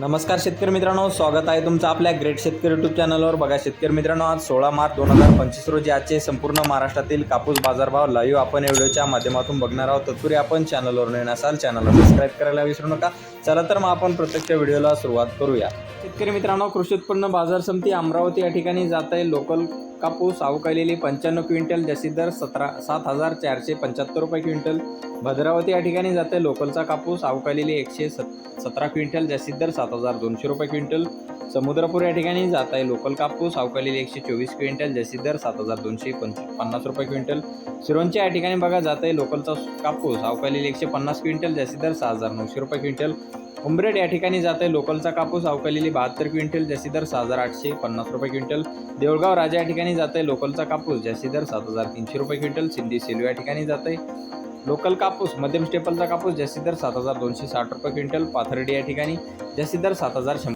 नमस्कार शेतकरी मित्रांनो स्वागत आहे तुमचं आपल्या ग्रेट शेतकरी युट्यूब चॅनलवर बघा शेतकरी मित्रांनो आज सोळा मार्च दोन हजार पंचवीस रोजी आजचे संपूर्ण महाराष्ट्रातील कापूस बाजारभाव लाईव्ह आपण व्हिडिओच्या माध्यमातून बघणार आहोत. तत्पूर्वी आपण चॅनलवर नवीन असाल चॅनलला सबस्क्राईब करायला विसरू नका. चला तर मग आपण प्रत्यक्ष व्हिडिओला सुरुवात करूया. शेतकरी मित्रांनो कृषी उत्पन्न बाजार समिती अमरावती या ठिकाणी जात आहे. लोकल कापूस अवकालेली पंच्याण्णव क्विंटल जशी दर सतरा सात हजार चारशे पंच्याहत्तर रुपये क्विंटल. भद्रावती या ठिकाणी जाते. लोकलचा कापूस अवकालेली एकशे सत सतरा क्विंटल जास्तीत दर सात हजार दोनशे रुपये क्विंटल. समुद्रपूर या ठिकाणी जात आहे लोकल कापूस अवकालेली एकशे चोवीस क्विंटल जास्तीत दर सात हजार दोनशे पंच पन्नास रुपये क्विंटल. सिरोंच्या या ठिकाणी बघा जात आहे लोकलचा कापूस अवकालेली एकशे पन्नास क्विंटल जास्तीत दर सहा हजार नऊशे रुपये क्विंटल. उमरेड या ठिकाणी जात आहे लोकलचा कापूस अवकालेली बहात्तर क्विंटल जास्तीत दर सहा हजार आठशे पन्नास रुपये क्विंटल. देऊळगाव राजा या ठिकाणी जात आहे लोकलचा कापूस जास्तीत दर सात हजार तीनशे रुपये क्विंटल. सिंधी सेलू या ठिकाणी जात आहे. लोकल कापूस मध्यम स्टेपलचा कापूस जास्तीत दर सात हजार दोनशे साठ रुपये क्विंटल पाथर्डी या ठिकाणी जास्तीत दर सात हजार शंभर